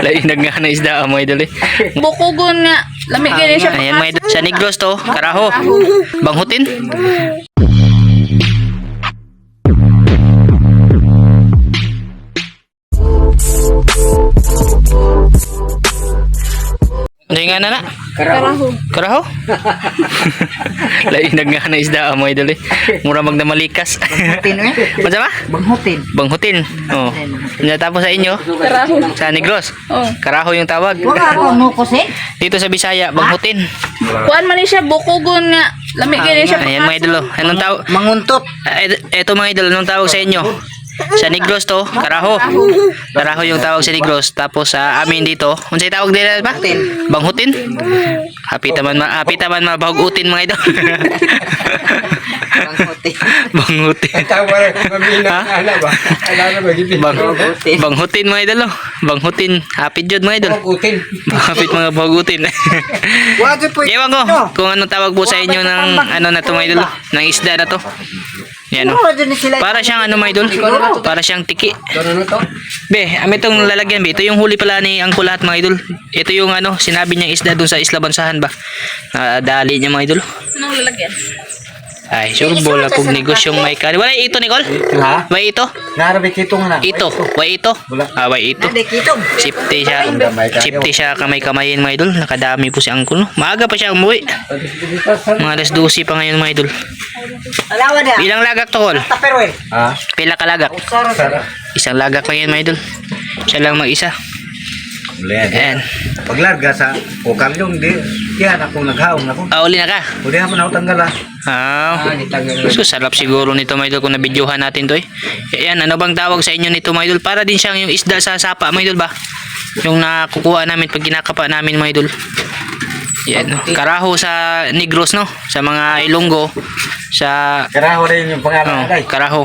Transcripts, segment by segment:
Lainag nga na isda mga idol eh. Bukugon nga. Lamig gani siya. Ayan mga idol. Sa Negros to, karaho. Banghutin. Hindi nga na na. Karaho. Karaho? Lainag nga na isda mga idol eh. Mura magdamalikas. Banghutin eh. Madama? Banghutin. Banghutin. Oh. Tapos sa inyo, Karaho. sa Negros. Oh. Karaho yung tawag. Wala ako nukos eh. Dito sa Bisaya, banghutin. Kuan man ni siya bukugon nga. Lamig gani siya. Ayan mga idol. oh. Anong tawag? Manguntot. Ah, et- Eto mga idol, anong tawag sa inyo? Sa Negros to, karaho. Karaho yung tawag sa Negros. Tapos sa amin dito, unsay tawag nila ba? Banghutin. Hapit naman ma hapit naman mabahugutin mga idol. Banghutin. Banghutin. Tawa mamina ana ba? Ala na ba gid? Bang, banghutin mga idol. oh. Banghutin. Hapit jud mga idol. Kutin. Hapit mga bahugutin. Ewan ko kung anong tawag po sa inyo ng ano na to mga idol. Ng isda na to. Yan o. Wala dyan sila. Para siyang ano mga idol. Para siyang tiki. To? Be, ami itong lalagyan be. Ito yung huli pala ni Angko lahat mga idol. Ito yung ano, sinabi niyang isda dun sa Isla Bansahan ba? Ah, dali niya mga idol. Anong lalagyan? Ay, sure bola pug negosyong may kari. Wala ito Nicole? Ha? May ito? Narabi kitong na. Ito. Way ito. Ah, way ito. Safety siya. Safety siya kamay-kamayin mga idol. Nakadami po si Angko. No? Maaga pa siya umuwi. Mga alas 12 pa ngayon mga idol. Alawa na. Ilang lagak to. Ha? Pila ka lagak? Sara. Isang lagak lang yan mga idol. Siya lang mag-isa. Ayan. Paglarga sa ukam yung di yan ako naghaong ako. Ah, uli na ka. Uli man ako tanggal ha. Ah, so sarap siguro nito mga idol kung nabidyohan natin to eh. Ayan, ano bang tawag sa inyo nito mga idol? Para din siyang yung isda sa sapa mga idol ba? Yung nakukuha namin pag kinakapa namin mga idol. Yan, karaho sa Negros no? Sa mga Ilonggo. Sa Karaho rin yung oh, pangalan day. karaho.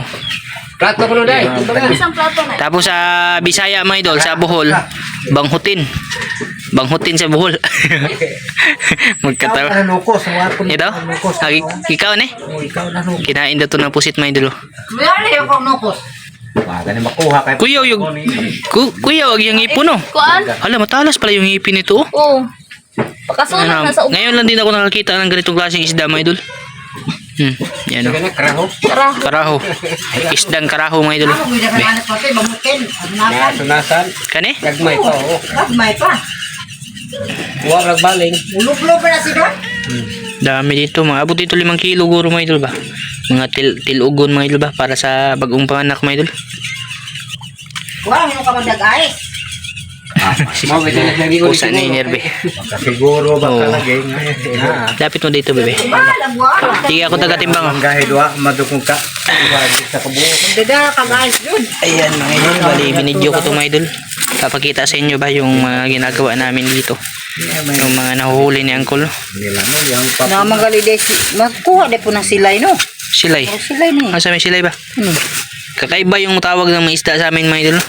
Plato ko no day. Isang plato na. Tapos sa Bisaya mga idol, sa Bohol, banghutin. Banghutin sa Bohol. Magkatawa. Na Ito? Ah, ikaw ne? Oh, na. Kinain daw to ng pusit mga idol. oh. Yung kong nukos. Wala makuha kay. Kuya, yung, ku, kuya, wag yung ipon oh. Kuan? Hala, matalas pala yung ipin nito oh. Oo. Pagkasunod Ano, na sa ngayon lang din ako nakakita ng ganitong klaseng isda mga idol. Hmm, yan oh. Kana karaho. Karaho. Karaho. Isdang karaho mga idol. Ako gawin na anak. Ang nakan. Nasunasan. Kani? Gagmay pa oh. Gagmay pa. Wa nagbaling. Ulog-ulog pa na sila. Dami dito. Maabot dito limang kilo guro mga idol ba? Mga til tilugon mga idol ba? Para sa bagong panganak mga idol. Wala mo ka magdag-ayos. Mo ba din nagdi ko Pusa ni Nerbe. Siguro ba Oo. kalagay nga. Lapit mo dito bebe. Sige ako tagatimbang oh. Ang gahe dua madukong ka. Iwagi sa kabuo. Dada ka guys, good. Ayan mga idol. Bali, binidyo ko itong mga idol. Papakita sa inyo ba yung mga ginagawa namin dito. Yung mga nahuhuli ni Uncle. Nila no yang pap. Na magali de magkuha de po ng silay no. Silay. O silay ni. Asa may silay ba? Hmm. Kakaiba yung tawag ng mga isda sa amin mga idol.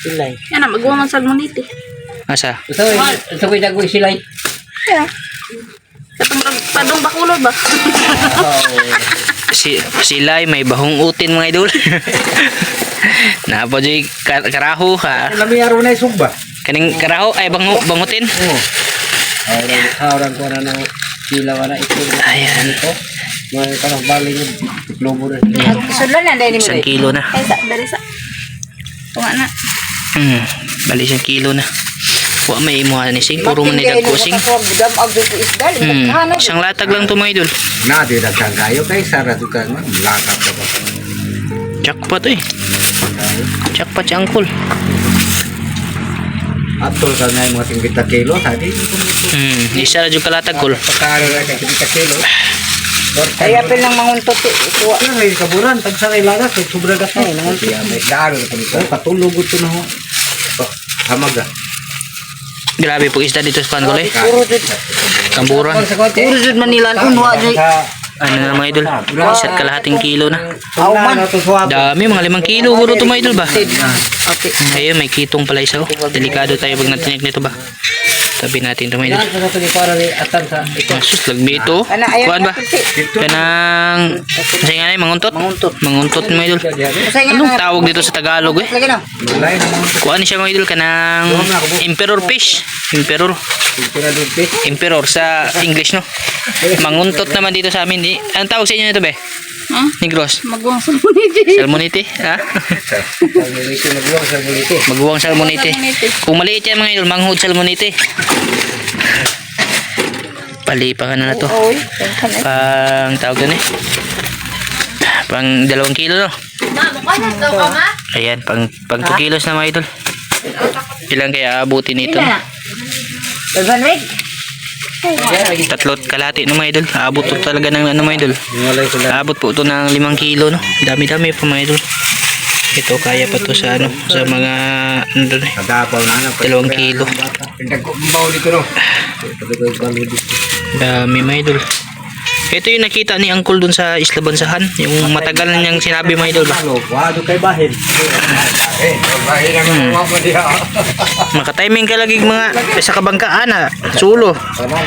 Silay. Yan na, magawa man sa monite. Asa? Ito ito ko dagoy silay. Yeah. Katong padong bakulod ba? Si, silay, may bahong utin mga idol. Napa dyan kar karaho ha. Lami araw na isugba. Kaning karaho ay bango, bangutin. Oh. Orang orang ko na no sila wala ito. Ayan. Ito. May kanang baling yung lobo na. Sulan na ni mo. Isang kilo na. Ay, sa, dari sa. Tunga na. Hmm, bali isang kilo na. Wa may imuha ni sing. Puro man nilag kusing. Dam ag do isda. Hmm, isang latag lang to mga idol. Na di daghang kayo kay sara dukan man lakap ka ba. Jackpot eh. Jackpot si Uncle. Atol ka nga yung mga 50 kilo tadi. Hmm, isa na dyan kalatag kol. Pagkara na kay 50 kilo. Ay apel nang manguntot kuha. Ano may kaburan tag sa ilaga kay sobra gas na nang siya may daan ko nito. Katulog ito na ho. Hamaga. Grabe po isda dito sa Pangol eh. Puro jud. Kamburan. Puro jud Manila unwa jud. Ano na mga idol? Isa't kalahating kilo na. Dami, mga limang kilo guro to mga idol ba? Okay. Ayun, may kitong pala isa oh. Delikado tayo pag natinik nito ba? Tabi natin ito sa para ni Atan sa ito. Kuan ba? Kanang, kasi nga na, manguntot. Manguntot. Manguntot mga idol. Anong tawag dito sa Tagalog eh? Kuan siya mga idol kanang emperor fish. Emperor. Emperor sa English no. Manguntot naman dito sa amin. Eh, Ang tawag sa inyo nito be? Ha? Negros. Magwang sa muniti. Salmonite. Ha? Salmonite, nagluwang salmonite. Magbuwang salmonite. Salmonite. Kung maliit yan mga idol, manghod salmonite. Palipa ka na na to. Oy. Pang tawag doon eh. Pang dalawang kilo no. Ma? Ayan, pang, pang 2 kilos na mga idol. Ilan kaya abutin nito? Dagan rig. Tatlot kalati no mga idol. Abot to talaga ng ano mga idol. Abot po ito ng 5 kilo no. Dami-dami po mga idol. Ito kaya pa to sa ano sa mga ano doon eh. Na. Dalawang kilo. Dami mga idol. Ito yung nakita ni Uncle dun sa Isla Bansahan. Yung matagal na niyang sinabi mga idol ba. Wado kay bahin. Hmm. Makatiming ka lagi mga sa kabangkaan ah. Sulo. Tanan.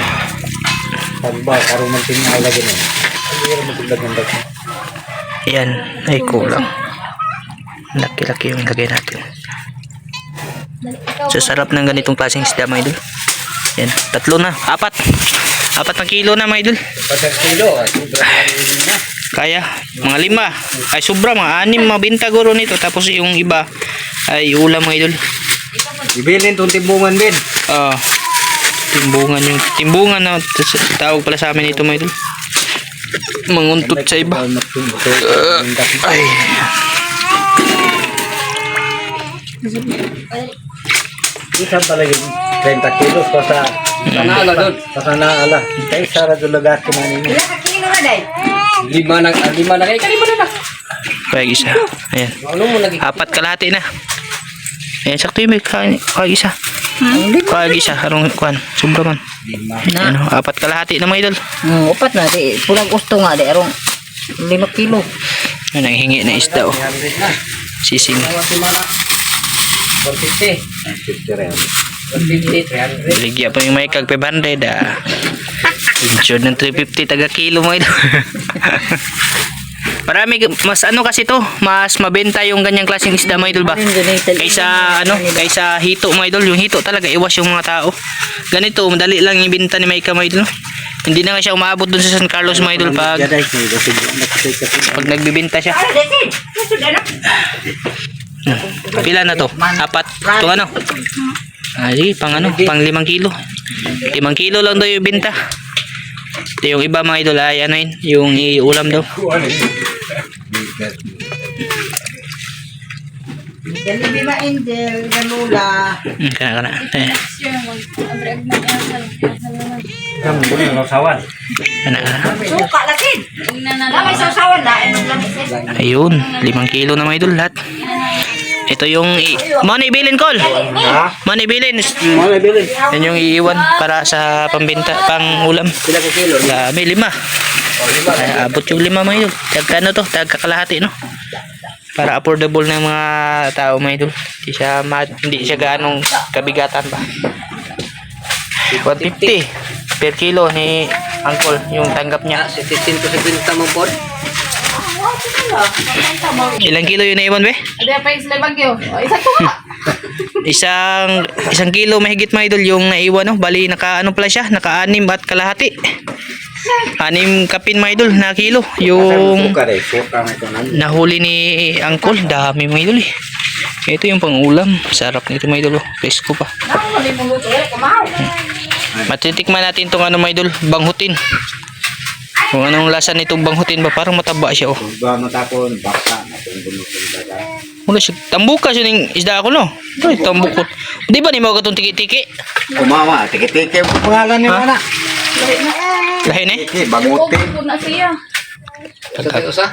Pagba, karong man tinay lagi dag. Ayan. Ay kulang. Laki-laki yung lagay natin. Sa sarap ng ganitong klaseng isda mga idol. Yan. Tatlo na. Apat. Apat na kilo na mga idol. Kilo, sobra na. Kaya. Mga lima. Ay sobra. Mga anim mabinta guro nito. Tapos yung iba ay ulam mga idol. Ibilin tong timbungan din. Ah. timbungan yung timbungan na tawag pala sa amin ito mga idol. Manguntot sa iba. Ay. Isa talaga yung 30 kilos pa sa Sanala doon. Sa Sanala. Kaya sara doon lagat ko man ninyo. Ilan ka kilo na day? Lima na, ah, lima na kayo. Kalima na na. Kaya isa. Ayan. Ano mo lagi? Apat kalahati na. Ayan, sakto yung may. Kaya isa. Kaya isa. Arong kuan. Sobra man. Lima. Ano, apat kalahati na mga idol. Hmm, upat na di. Pulang gusto nga di arong 5 kilo. Yan ang hingi na isda oh. 300 na. Sising. Tawa si Mana. 150. 150 rin. 150, 300. Ligya pa yung may kag 500 ah. Insured ng 350 taga kilo mga idol. Marami, mas ano kasi to, mas mabenta yung ganyang klaseng isda mga idol ba? Kaysa ano, kaysa hito mga idol, yung hito talaga iwas yung mga tao. Ganito, madali lang ibenta ni Maika mga idol. Hindi na nga siya umaabot dun sa San Carlos mga idol pag, pag nagbibenta siya. Hmm. Pila na to? Apat. Ito ano? Ah, sige, pang ano? Pang limang kilo. Limang kilo lang daw yung binta. Ito yung iba mga idol ay ano yun, yung iulam daw. Dali bima angel, ganula. Hmm, kana kana. Eh, Kamu boleh sawan. kana kana. Suka lakin. Lamay sa usawan na. Ayun, limang kilo na mga idol lahat. Ito yung i- money bilin call. Ha? Money bilin. Mau beli. Yan yung iiwan para sa pambenta, pang ulam. Pila ka kilo? Dami, lima. Oh, lima. Ay, abot yung lima mga idol. Tagka ano to, tagka kalahati no. Para affordable ng mga tao mga idol. Hindi siya, ma- hindi siya ganong kabigatan ba. 150 per kilo ni Uncle yung tanggap niya. 750 mo pod. Ilang kilo yun naiwan be? Ada pa yung sila bagyo. O, isa to ka. Isang isang kilo mahigit mga idol yung naiwan no. Bali naka ano pala siya, naka-anim at kalahati. Anim kapin mga idol na kilo. Yung nahuli ni Uncle, dami mga idol eh. Ito yung pangulam. Sarap nito mga idol. oh. Pesko pa. Eh. Matitikman natin tong ano mga idol, banghutin. Kung anong lasa nitong banghutin ba, parang mataba siya oh. Ba matapon baka na kung gulo sa. Mula siya, tambuka siya ng isda ako no. Ay, tambukot. Di ba ni mo katong tiki-tiki? Kumawa, tiki-tiki mo pangalan ni mana. Lahin eh. Tiki banguti. Kung na siya. Sa usa?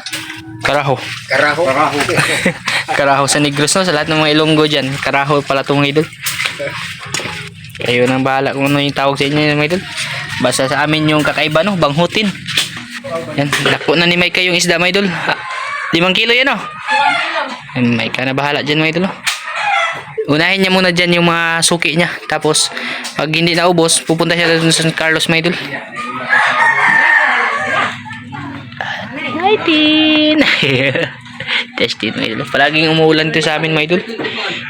Karaho. Karaho. Karaho. Karaho sa Negros no, sa lahat ng mga Ilonggo dyan. Karaho pala itong mga idol. Kayo nang bahala kung ano yung tawag sa inyo mga idol. Basta sa amin yung kakaiba no, banghutin. Yan, naku na ni Mike yung isda mga idol. Ha, kilo yan oh. Yan, Mike na bahala dyan mga idol oh. unahin niya muna dyan yung mga suki niya. Tapos, pag hindi naubos, pupunta siya dun sa San Carlos, mga idol. Hi, Tin! Testing, mga idol. Palaging umuulan to sa amin, mga idol.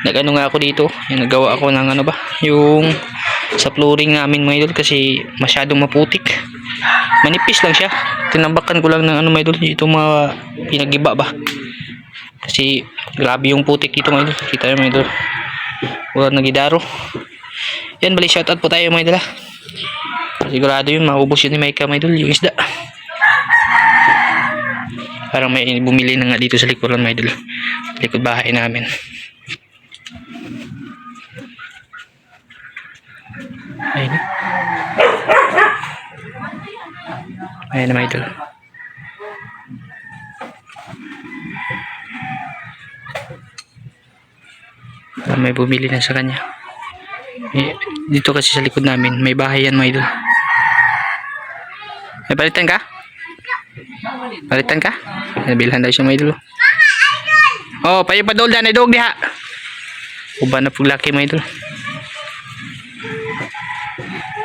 Nag-ano nga ako dito. Yung nagawa ako ng ano ba? Yung sa flooring namin, mga idol. Kasi masyadong maputik. Manipis lang siya. Tinambakan ko lang ng ano, mga idol. Itong mga pinagiba ba? Kasi grabe yung putik dito, mga idol. Kita nyo, mga idol. Wala nagidaro. Yan, bali shoutout po tayo, mga idol. ah. Sigurado yun, maubos yun ni Micah, mga idol. Yung isda. Parang may bumili na nga dito sa likuran, mga idol. Likod bahay namin. Ayun. Ayun na, mga idol. Ah, may bumili na sa kanya. Eh, dito kasi sa likod namin, may bahay yan, mga idol. May palitan ka? Palitan ka? Nabilhan daw siya, mga idol. Oh, payo pa dol dyan, idog diha. Uba na paglaki, mga idol.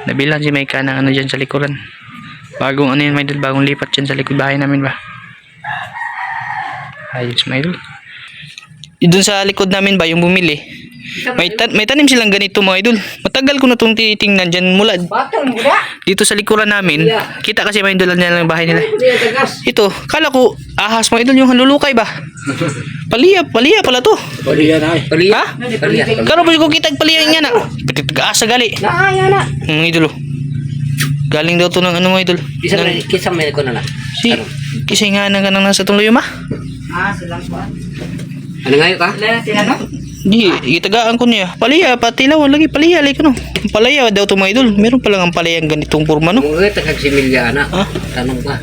Nabilhan si Micah ng ano dyan sa likuran. Bagong ano yun, mga idol, bagong lipat dyan sa likod bahay namin ba? Ayos, mga idol. Doon sa likod namin ba, yung bumili, may, tan- may tanim silang ganito mga idol. Matagal ko na itong tinitingnan dyan mula dito sa likuran namin. Kita kasi may idolan nila ng bahay nila. Ito, kala ko ahas mga idol yung halulukay ba? Paliya, paliya pala to. Pwede yan ay. Ha? Karo ba ko kitag paliya nga na? Asa gali. Na na. Mga idol. oh. Galing daw to ng ano mga idol. Kisa Ng- may kisa may ko na na. Si, kisay nga na ganang nasa itong luyuma. Ah, silang kuan. Ano ngayon ka? Wala na tinanong. Di, itagaan ko niya. Paliya, patilaw, lagi paliya, lagi ano. Palaya daw to mga idol. Meron palang ang palayang ganitong forma no. Mga tagag similya na. Ha? Tanong ka.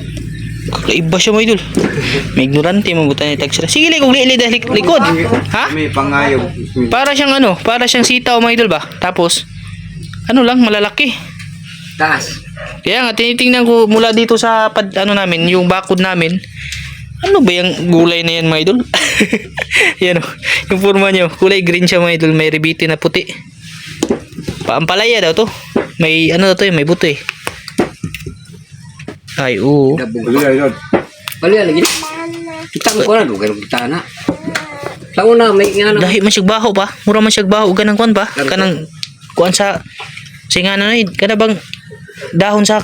Kakaiba siya mga idol. May ignorante mo buta ni tag sila. Sige, li, kung li, dahil lik- likod. Ha? May pangayog. Para siyang ano, para siyang sitaw mga idol ba? Tapos, ano lang, malalaki. Taas. Kaya nga, tinitingnan ko mula dito sa pad, ano namin, yung bakod namin. Ano ba yung gulay na yan mga idol? yan o, yung forma niyo. Kulay green siya mga idol, may ribiti na puti. Paampalaya daw to. May ano daw to eh, may buto eh. Ay, oo. Bali lagi. Kita mo ko na dugar kita na. Sa una may nga na. Dahil man siyag baho pa. Mura man siyag baho. Ganang kuan pa. Kanang kuan sa singa na eh. Kana bang dahon sa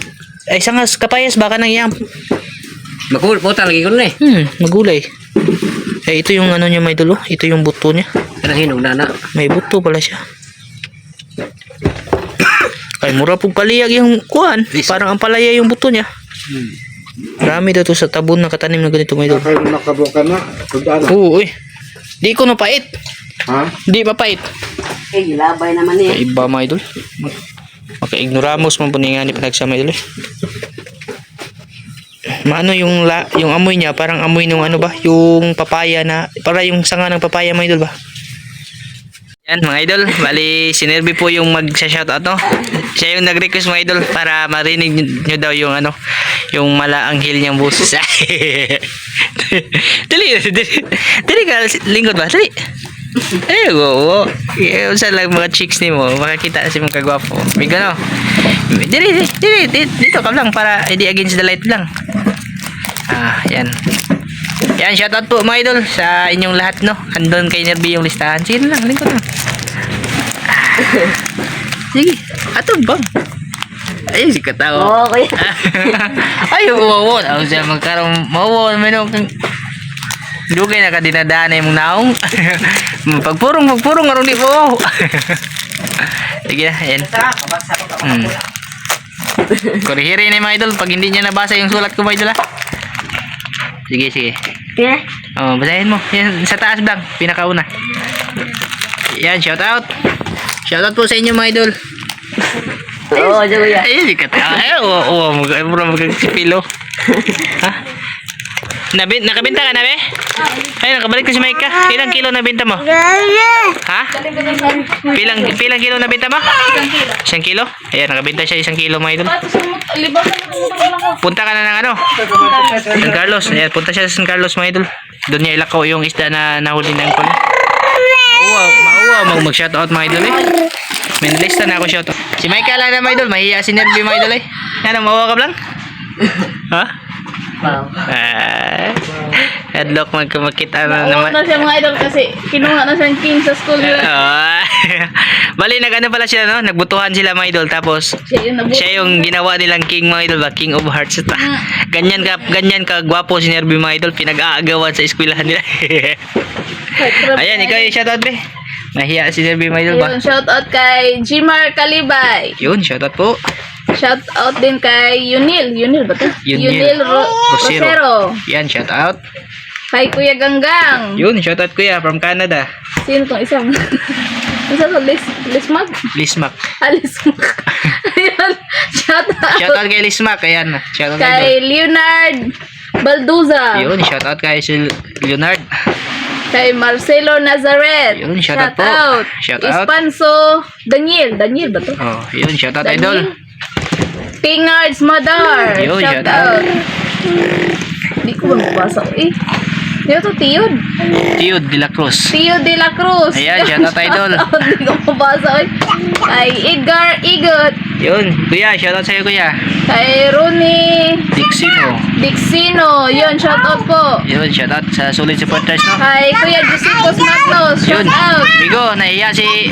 ay sangas kapayas ba kanang iyang Makul po lagi ko na eh. hmm magulay eh ito yung ano niya may dulo ito yung buto niya Kanang hinog na na. may buto pala siya ay mura pong paliyag yung kuan parang ang palaya yung buto niya marami daw to sa tabon na katanim na ganito may dulo Nakay nakabukan na. Oo uy di ko napait Ha? di mapait Eh, gilabay naman eh. Iba mga idol. Maka-ignoramos man po nga ni pinagsa mga idol. eh. Maano yung la, yung amoy niya, parang amoy nung ano ba, yung papaya na, para yung sanga ng papaya mga idol ba? Yan mga idol, bali sinerbi po yung mag-shoutout no. Siya yung nag-request mga idol para marinig nyo daw yung ano, yung malaanghil niyang boses. dali, dali, dali ka, lingkod ba? Dali. Eh, oo. Eh, sa lang mga chicks ni mo, makakita si mga kagwapo. May gano. Dili, dili, dili, dito ka lang para hindi against the light lang. Ah, yan. Yan, shoutout po mga idol sa inyong lahat, no? Andun kay Nerby yung listahan. Sige na lang, lingkod na. Ah. Sige, atong bang. Ayun, si katawa. Okay. Ay, oo, oo. Ako siya magkaroon, meron kang Dugay na ka dinadaan mong naong. pagpurong, pagpurong, aron di po. Sige na, yan. Hmm. Kurihiri na mga idol pag hindi niya nabasa yung sulat ko mga idol ha. Sige, sige. Okay. Oh, basahin mo. Yan, sa taas lang, pinakauna. Yan, shout out. Shout out po sa inyo mga idol. Oo, oh. Ay, di ka tayo. Ay, oo, oo, mag mura magkakipilo. ha? Nabin, nakabenta ka na, be? Ay, nakabalik ka si Maika. Ilang kilo nabenta mo? Ha? Pilang, pilang kilo nabenta mo? Isang kilo? Ayan, nakabenta siya isang kilo, mga idol. Punta ka na ng ano? San Carlos. Ayan, punta siya sa San Carlos, mga idol. Doon niya ilakaw yung isda na nahuli ng kulo. Mauwa, mauwa mag mag-shoutout mga idol eh. May nalista na ako shoutout. Si Michael lang na mga idol, mahiya si Nervy mga idol eh. Ano, mawa ka lang? ha? Ah, headlock magkamakita na Naman. na siya mga idol kasi kinuha na siyang king sa school nila. Ah. Bali, nag ano pala sila, no? Nagbutuhan sila mga idol. Tapos, Siya yung siya yung ginawa nilang king mga idol ba? King of Hearts. Ito. Ganyan ka, ganyan ka gwapo si Nervy mga idol. Pinag-aagawan sa eskwelahan nila. Ayan, ikaw yung shoutout be. Nahiya si Nervy mga idol ba? Ayun, shout out kay Jimar Kalibay. Yun, shoutout po. Shout out din kay Yunil. Yunil ba to? Yunil. Ro- Rosero. Rosero. Yan, shoutout. Kay Kuya Ganggang. Yun, shoutout kuya from Canada. Sino tong isang? Isa to, Lis, Lismag? Lismak. Ah, Lismag. Ayun, shout out. Shoutout kay Lismak. Ayan, shoutout idol. Kay Leonard Balduza. Yun, shoutout kay si Leonard. Kay Marcelo Nazaret. Yun, shout out po. out. Shout out. Espanso Daniel. Daniel ba to? Oh, yun, shoutout Daniel. idol. Pingards Madar. Yun, shout shout out. out. Di ko ba mabasa ko eh. Dito to, Tiyod. Tiyod de la Cruz. Tio de la Cruz. Ayan, shout out, idol. Shout out, Di ko mabasa eh. Kay Edgar Igot. Yun, kuya, shoutout sa'yo kuya. Kay Rooney Diximo. Dixino. Yun, shout out po. Yun, shoutout sa solid supporters, no? Kay Kuya Josepos Magnos. Yun, Shout out. Migo, nahiya si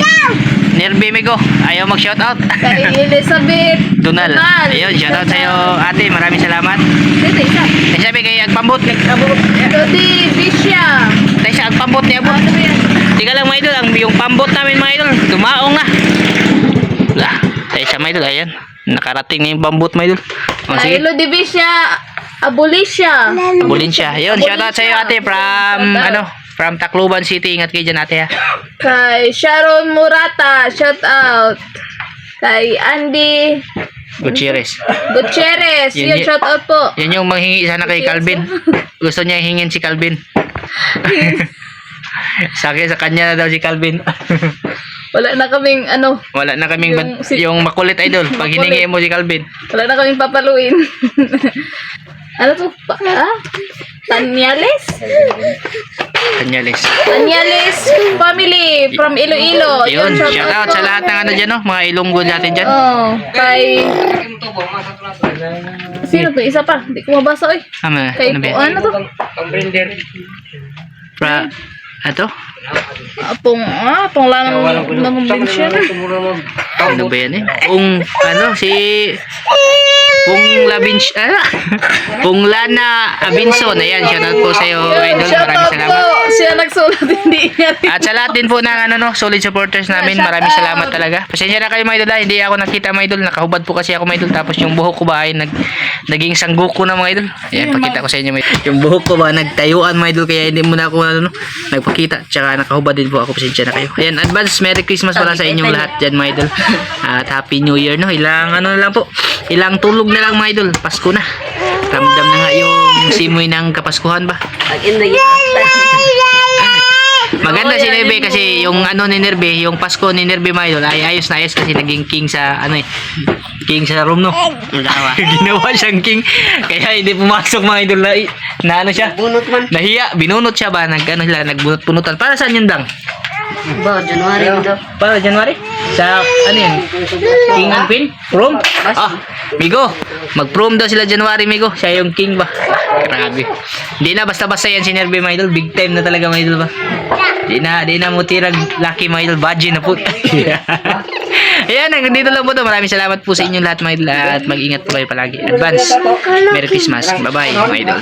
Nerby Migo. Ayaw mag-shoutout. Kay Elizabeth Donal. Donal. Ayun, shoutout sa'yo ate. Maraming salamat. Dito, isa. Eh, sabi kay Agpambot. Lodi Bisha. Tayo sa Agpambot ni Abot. Ano ba yan? Tika lang mga idol, ang yung pambot namin mga idol, dumaong na. Lah, tayo sa mga idol, ayan. Nakarating na yung pambot mga idol. O, Kay sige, Lodi Bisha. Abulisha. abulin siya. Ayun, shoutout sa'yo ate from, ano, from Tacloban City. Ingat kayo dyan ate ha. Kay Sharon Murata. Shout out. Kay Andy Gutierrez. Gutierrez. Yun, Yun, yun. shout out po. Yan yung manghingi sana kay Calvin. Gusto niya hingin si Calvin. sa akin, sa kanya na daw si Calvin. Wala na kaming ano. Wala na kaming Yung yung, si- yung makulit idol. Pag Makulit. hiningi mo si Calvin. Wala na kaming papaluin. ano to? Pa, ah? Tanyales? Kanyales. Tanyales family from Iloilo. Yun, shout out sa lahat ng ano dyan, no? mga ilonggo natin dyan. Oh, kay... Sino to? Isa pa. Hindi ko mabasa oy. Ano, Kay ano ba yan? ano to? Pra, ato? Ah, pong, ah, pong lang naman mention. Ano ba yan eh? Kung, ano, si... Kung Labinch, ah, Kung Lana Abinson, ayan, shout out po sa iyo, idol. Maraming salamat. Siya nagsulat, hindi niya. At sa lahat din po ng ano no, solid supporters namin, maraming salamat talaga. Pasensya na kayo mga idol, ah, hindi ako nakita mga idol, nakahubad po kasi ako mga idol, tapos yung buhok ko ba ay nag, naging sangguko na mga idol. Ayan, pakita ko sa inyo mga idol. Yung buhok ko ba nagtayuan mga idol, kaya hindi muna ako ano, no, nagpakita. Tsaka nakahubad din po ako, pasensya na kayo. Ayan, advance Merry Christmas pala sa inyong lahat dyan mga idol. At Happy New Year no, ilang ano na lang po, ilang tulog na lang mga idol, Pasko na. Ramdam na nga yung simoy ng Kapaskuhan ba? Pag. Maganda si yun kasi yung ano ni Nerbe, yung Pasko ni Nerbe mga idol, ay ayos na ayos kasi naging king sa ano eh. King sa room no. Ginawa siyang king. Kaya hindi pumasok mga idol na, na ano siya. Bunot man. Nahiya, binunot siya ba? Nag ano sila, nagbunot-punutan. Para saan yun dang? Ba, January daw. Para January? Sa ano yun? King and Queen? Prom? Ah, Migo. Mag-prom daw sila January, Migo. Siya yung king ba? Grabe. Hindi na basta-basta yan si Nerbe, mga idol. Big time na talaga, mga idol ba? Di na, di na mo tirag lucky, mga idol. Budget na po. Ayan, hanggang dito lang po to. Maraming salamat po sa inyong lahat, mga idol. At mag-ingat po kayo palagi. Advance. Merry Christmas. Bye-bye, mga idol.